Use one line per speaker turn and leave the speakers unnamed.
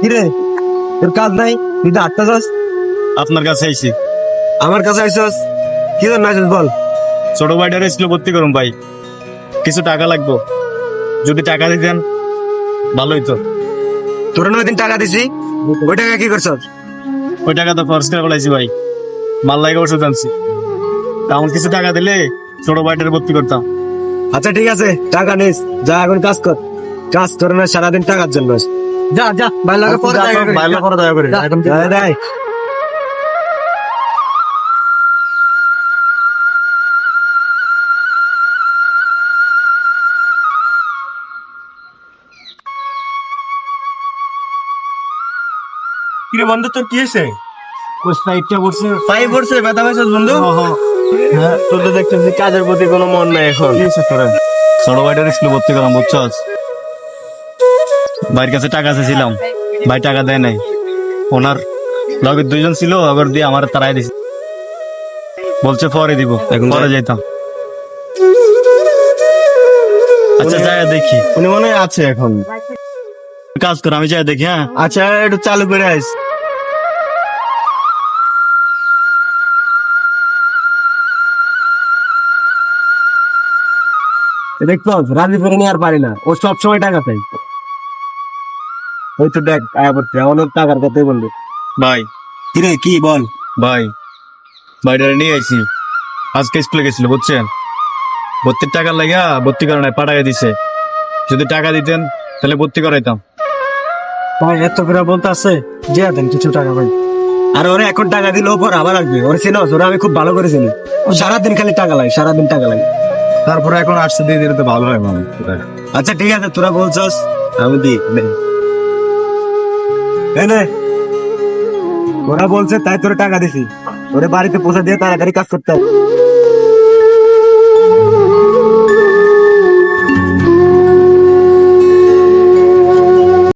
কিরে? তোর কাজ নাই? তুই তো আটটা যাস?
আপনার কাছে আইছি।
আমার কাছে আইসস কি জন্য আইসস বল?
ছোট ভাইটার স্কুলে ভর্তি করুন ভাই। কিছু টাকা লাগবে। যদি টাকা দিতেন ভালোই তো
তোর ওই দিন টাকা দিছি। ওই টাকা কি করছস?
ওই টাকা তো খরচ করে ফেলাইছি ভাই। মাল লাগে ওষুধ আনছি। তেমন কিছু টাকা দিলে ছোট ভাইটার ভর্তি করতাম।
আচ্ছা ঠিক আছে। টাকা নিস। যা এখন কাজ কর। কাজ করে না সারাদিন টাকার জন্য। যা যা ভাই লাগে পরে দেখা করিস।
বাইরে করে দয়া করে।
যা, যা, দেয়।
কিরে বন্ধু তোর কি হয়েছে?
ইচ্ছা করছে।
পাই পড়ছে ব্যথা পাইছস বন্ধু?
হ্যাঁ তোর তো দেখতেছি কাজের প্রতি কোনো মন নাই এখন।
ছোট ভাইটার স্কুলে ভর্তি করাম বুঝছস? ভাইয়ের কাছে টাকা চাইছিলাম ভাই টাকা দেয় নাই। ওনার লগে দুইজন ছিল অগর দিয়ে আমার তারাই দিছে। বলছে পরে দিব।
এখন
পরে যাইতাম। আচ্ছা যাই দেখি।
উনি মনে আছে এখন।
কাজ কর আমি যাই দেখি হ্যাঁ?
আচ্ছা একটু চালু করে আইস।
দেখতো রাজি করে নিয়ে আর পারি না। ও সব সময় টাকা চাই ওই তো দেখ আয়া পড়ছে অনেক টাকার কথাই বলবে
ভাই।
কিরে কি বল?
ভাই ভাইটারে নিয়ে আইছি। আজকে স্কুলে গেছিল বুঝছেন? ভর্তির টাকা লাগা ভর্তি করে নাই পাঠাই দিছে। যদি টাকা দিতেন তাহলে ভর্তি করাইতাম।
ভাই এত করে বলতে আছে যে দেন কিছু টাকা ভাই। আর ওরে এখন টাকা দিলে ওপর আবার আসবে। ওরে চিনস ওরা আমি খুব ভালো করে চিনি। ও সারাদিন খালি টাকা লাগে সারাদিন টাকা লাগে।
তারপরে এখন আসছে দিয়ে দিলে তো ভালো হয়
আচ্ছা ঠিক আছে তোরা বলছস আমি দি নে। এই নে। ওরা বলছে তাই তোর টাকা দিছি ওরে বাড়িতে পৌঁছে দিয়ে তাড়াতাড়ি কাজ করতে হবে